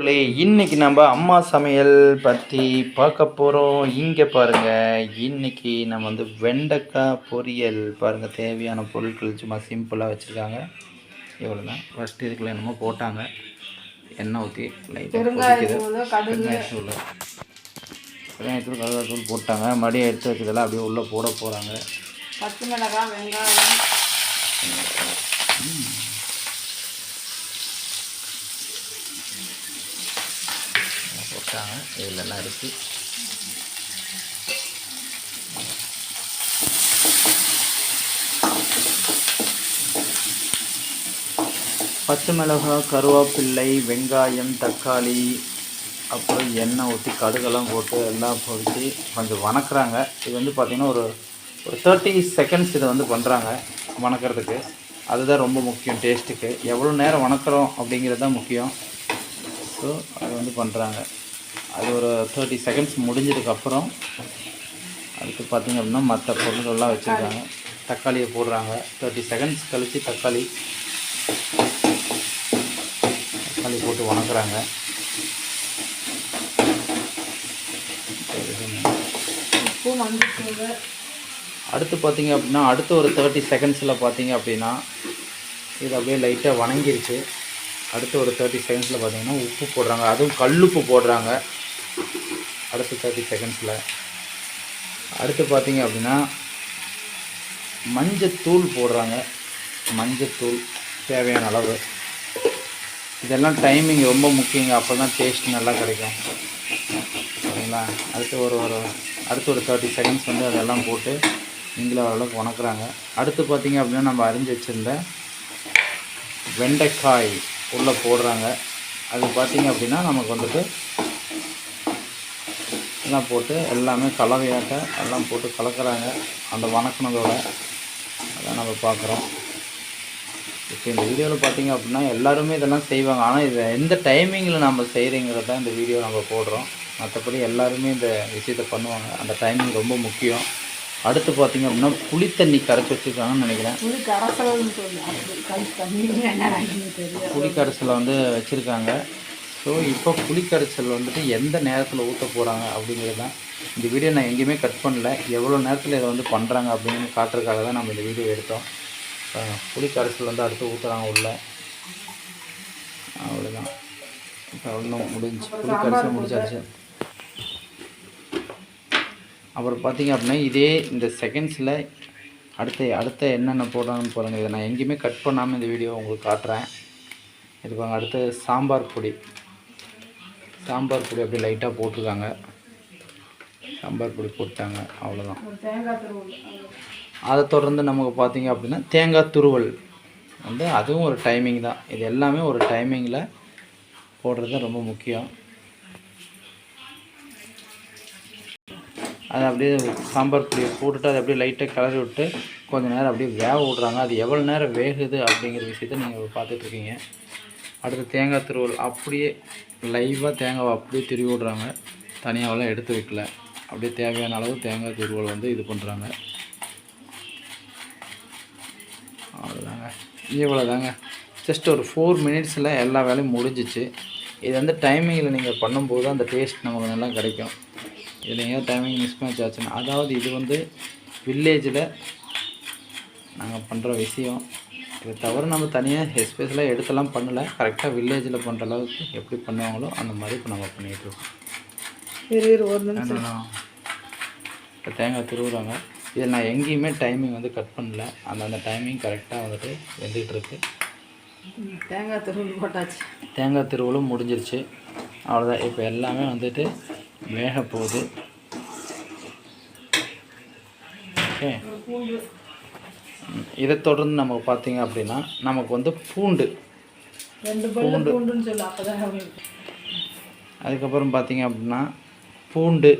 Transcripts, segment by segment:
நண்பர்களே, இன்னைக்கு நம்ம அம்மா சமையல் பற்றி பார்க்க போகிறோம் இங்கே பாருங்கள் இன்னைக்கு நம்ம வந்து வெண்டைக்காய் பொரியல் பாருங்கள் தேவையான பொருட்கள் சும்மா சிம்பிளாக வச்சுருக்காங்க. இவ்வளோ தான் ஃபஸ்ட்டு இதுக்குள்ள என்னமோ போட்டாங்க. எண்ணெய் ஊற்றி லைட்டாக பெருங்காயத்தூள் கடுகு. வெங்காயத்தூள் வெங்காயத்தூள் கருவேத்தூள் போட்டாங்க. மறுபடியும் எடுத்து வச்சதெல்லாம் அப்படியே உள்ளே போட போகிறாங்க பச்சை மிளகாய் வெங்காயம். போட்டாங்க இதிலெல்லாம் இருக்குது பச்சை மிளகாய் கருவேப்பிள்ளை வெங்காயம் தக்காளி அப்புறம் எண்ணெய் ஊற்றி கடுகெல்லாம் போட்டு எல்லாம் பொரித்து கொஞ்சம் வணக்கிறாங்க. இது வந்து பார்த்திங்கன்னா ஒரு ஒரு தேர்ட்டி செகண்ட்ஸ் இதை வந்து பண்ணுறாங்க வணக்கிறதுக்கு. அதுதான் ரொம்ப முக்கியம் டேஸ்ட்டுக்கு எவ்வளோ நேரம் வணக்கிறோம் அப்படிங்கிறது தான் முக்கியம். ஸோ அது வந்து பண்ணுறாங்க அது ஒரு தேர்ட்டி செகண்ட்ஸ் முடிஞ்சதுக்கப்புறம் அதுக்கு பார்த்திங்க அப்படின்னா மற்ற பொருள்கள்லாம் வச்சுருக்காங்க. தக்காளியை போடுறாங்க. தேர்ட்டி செகண்ட்ஸ் கழித்து தக்காளி தக்காளி போட்டு வணக்குறாங்க. உப்பு மஞ்சள் அடுத்து பார்த்தீங்க அப்படின்னா அடுத்து ஒரு தேர்ட்டி செகண்ட்ஸில் பார்த்தீங்க அப்படின்னா இது அப்படியே லைட்டாக வணங்கிருச்சு. அடுத்து ஒரு தேர்ட்டி செகண்ட்ஸில் பார்த்தீங்கன்னா உப்பு போடுறாங்க. அதுவும் கல்லுப்பு போடுறாங்க. அடுத்து தேர்ட்டி செகண்ட்ஸில் அடுத்து பார்த்தீங்க அப்படின்னா மஞ்சத்தூள் போடுறாங்க. மஞ்சத்தூள் தேவையான அளவு. இதெல்லாம் டைமிங் ரொம்ப முக்கியங்க. அப்போ தான் டேஸ்ட் நல்லா கிடைக்கும். சரிங்களா? அடுத்து ஒரு ஒரு அடுத்து ஒரு தேர்ட்டி செகண்ட்ஸ் வந்து அதெல்லாம் போட்டு நீங்களே ஓரளவுக்கு உணக்குறாங்க. அடுத்து பார்த்தீங்க அப்படின்னா நம்ம அரிஞ்சு வச்சுருந்த வெண்டைக்காய் உள்ளே போடுறாங்க. அது பார்த்தீங்க அப்படின்னா நமக்கு வந்துட்டு எல்லாம் போட்டு எல்லாமே கலவையாட்ட எல்லாம் போட்டு கலக்கிறாங்க. அந்த வணக்கினதோட அதான் நம்ம பார்க்குறோம். இப்போ இந்த வீடியோவில் பார்த்தீங்க அப்படின்னா எல்லாருமே இதெல்லாம் செய்வாங்க. ஆனால் இதை எந்த டைமிங்கில் நம்ம செய்கிறீங்கிறது தான் இந்த வீடியோ நம்ம போடுறோம். மற்றபடி எல்லாருமே இந்த விஷயத்தை பண்ணுவாங்க. அந்த டைமிங் ரொம்ப முக்கியம். அடுத்து பார்த்தீங்க அப்படின்னா புளி தண்ணி கரைச்சி வச்சுருக்காங்கன்னு நினைக்கிறேன். புளி கரைசலை வந்து வச்சுருக்காங்க. ஸோ இப்போ புளிக்கரைச்சல் வந்துட்டு எந்த நேரத்தில் ஊற்ற போகிறாங்க அப்படிங்கிறது தான் இந்த வீடியோ நான் எங்கேயுமே கட் பண்ணல. எவ்வளோ நேரத்தில் இதை வந்து பண்ணுறாங்க அப்படின்னு காட்டுறதுக்காக தான் நம்ம இந்த வீடியோ எடுத்தோம். புளிக்கரைச்சல் வந்து அடுத்து ஊற்றுறாங்க உள்ள. அவ்வளோதான் இப்போ அவ்வளோ முடிஞ்சு. புளிக்கரைச்சல் முடிச்சாச்சு. அப்புறம் பார்த்தீங்க அப்படின்னா இதே இந்த செகண்ட்ஸில் அடுத்த அடுத்த என்னென்ன போடுறாங்கன்னு பாருங்கள் இதை நான் எங்கேயுமே கட் பண்ணாமல் இந்த வீடியோ உங்களுக்கு காட்டுறேன். இது பாருங்கள் அடுத்து சாம்பார் பொடி. சாம்பார் பொடி அப்படியே லைட்டாக போட்டிருக்காங்க. சாம்பார் பொடி போட்டாங்க அவ்வளோதான் ஒரு தேங்காய் துருவல். அதை தொடர்ந்து நமக்கு பார்த்தீங்க அப்படின்னா தேங்காய் துருவல். வந்து அதுவும் ஒரு டைமிங் தான். இது எல்லாமே ஒரு டைமிங்கில் போடுறது தான் ரொம்ப முக்கியம். அது அப்படியே சாம்பார் பொடியை போட்டுட்டு அதை அப்படியே லைட்டாக கிளறி விட்டு கொஞ்ச நேரம் அப்படியே வேக விட்றாங்க. அது எவ்வளோ நேரம் வேகுது அப்படிங்கிற விஷயத்த நீங்கள் பார்த்துட்ருக்கீங்க அடுத்து தேங்காய் திருவல். அப்படியே லைவாக தேங்காவை அப்படியே திருவி விடுறாங்க தனியாகலாம் எடுத்து வைக்கல. அப்படியே தேவையான அளவு தேங்காய் திருவல் வந்து இது பண்ணுறாங்க அவ்வளோதாங்க இவ்வளோதாங்க ஜஸ்ட் ஒரு ஃபோர் மினிட்ஸில் எல்லா வேலையும் முடிஞ்சிச்சு. இது வந்து டைமிங்கில் நீங்கள் பண்ணும்போது அந்த டேஸ்ட் நமக்கு நல்லா கிடைக்கும். இதில் ஏன் டைமிங் மிஸ் மேட்ச் ஆச்சுன்னா அதாவது இது வந்து வில்லேஜில் நாங்கள் பண்ணுற விஷயம். இதை தவிர நம்ம தனியாக எஸ்பெஷலாக எடுத்தெல்லாம் பண்ணலை. கரெக்டாக வில்லேஜில் பண்ணுற அளவுக்கு எப்படி பண்ணுவாங்களோ அந்த மாதிரி இப்போ நம்ம பண்ணிகிட்ருக்கோம் இரு இரு ஒரு நிமிஷம். என்னன்னா இப்போ தேங்காய் துருவுறாங்க. இதில் நான் எங்கேயுமே டைமிங் வந்து கட் பண்ணல. அந்த அந்த டைமிங் கரெக்டாக வந்துட்டு ம், தேங்காய் துருவல் போட்டாச்சு. தேங்காய் திருவலும் முடிஞ்சிருச்சு. அவ்வளோதான் இப்போ எல்லாமே வந்துட்டு வேக போகுது. ஓகே இதை தொடர்ந்து நமக்கு பார்த்தீங்க அப்படின்னா நமக்கு வந்து பூண்டு. அவங்களுக்கு அதுக்கப்புறம் பார்த்தீங்க அப்படின்னா பூண்டு.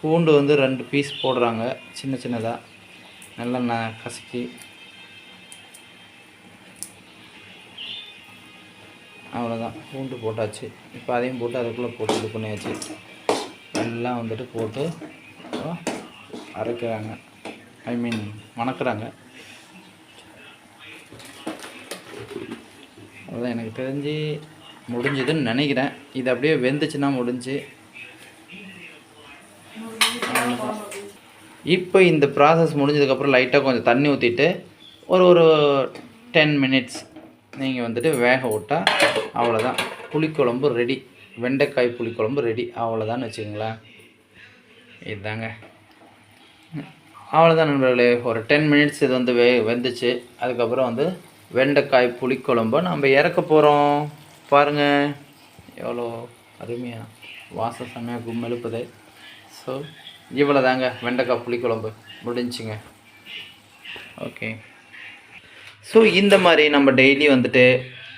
பூண்டு வந்து ரெண்டு பீஸ் போடுறாங்க சின்ன சின்னதாக நல்லா ந கசக்கி. அவ்வளோதான் பூண்டு போட்டாச்சு. இப்போ அதையும் போட்டு அதுக்குள்ளே போட்டு இது பண்ணியாச்சு. எல்லாம் வந்துட்டு போட்டு அரைக்கிறாங்க. ஐ மீன் வணக்குறாங்க. அதான் எனக்கு தெரிஞ்சு முடிஞ்சதுன்னு நினைக்கிறேன். இது அப்படியே வெந்துச்சுன்னா முடிஞ்சு. இப்போ இந்த ப்ராசஸ் முடிஞ்சதுக்கப்புறம் லைட்டாக கொஞ்சம் தண்ணி ஊற்றிட்டு ஒரு ஒரு டென் மினிட்ஸ் நீங்கள் வந்துட்டு வேக விட்டால் அவ்வளோதான் புளிக்குழம்பு ரெடி வெண்டைக்காய் புளிக்குழம்பு ரெடி அவ்வளோதான்னு வச்சுக்கோங்களேன். இதுதாங்க அவ்வளோதான் நண்பர்களே. ஒரு டென் மினிட்ஸ் இது வந்து வே வெந்துச்சு. அதுக்கப்புறம் வந்து வெண்டைக்காய் புளிக்குழம்பு. நம்ம இறக்க போகிறோம் பாருங்கள் எவ்வளோ அருமையாக வாச செம்மையாக கும்மெழுப்புது ஸோ இவ்வளோ தாங்க வெண்டைக்காய் புளிக்குழம்பு. முடிஞ்சுங்க. ஓகே ஸோ இந்த மாதிரி நம்ம டெய்லி வந்துட்டு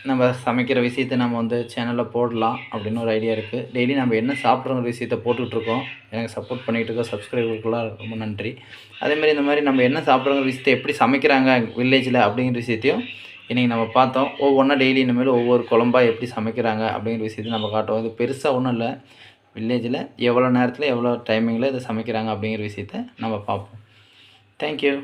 நம்ம சமைக்கிற விஷயத்தை நம்ம வந்து சேனலில் போடலாம் அப்படின்னு ஒரு ஐடியா இருக்குது டெய்லி நம்ம என்ன சாப்பிட்றோங்கிற விஷயத்த போட்டுட்ருக்கோம். எனக்கு சப்போர்ட் பண்ணிகிட்டு இருக்கோம். சப்ஸ்கிரைபர்களுக்குலாம் ரொம்ப நன்றி. அதேமாதிரி இந்த மாதிரி நம்ம என்ன சாப்பிட்றோங்கிற விஷயத்தை எப்படி சமைக்கிறாங்க வில்லேஜில் அப்படிங்கிற விஷயத்தையும் இன்றைக்கி நம்ம பார்த்தோம். ஒவ்வொன்றா டெய்லி இனிமேல் ஒவ்வொரு குழம்பா எப்படி சமைக்கிறாங்க அப்படிங்கிற விஷயத்தை நம்ம காட்டுவோம் இது பெருசாக ஒன்றும் இல்லை. வில்லேஜில் எவ்வளோ நேரத்தில் எவ்வளோ டைமிங்கில் இதை சமைக்கிறாங்க அப்படிங்கிற விஷயத்த நம்ம பார்ப்போம். தேங்க்யூ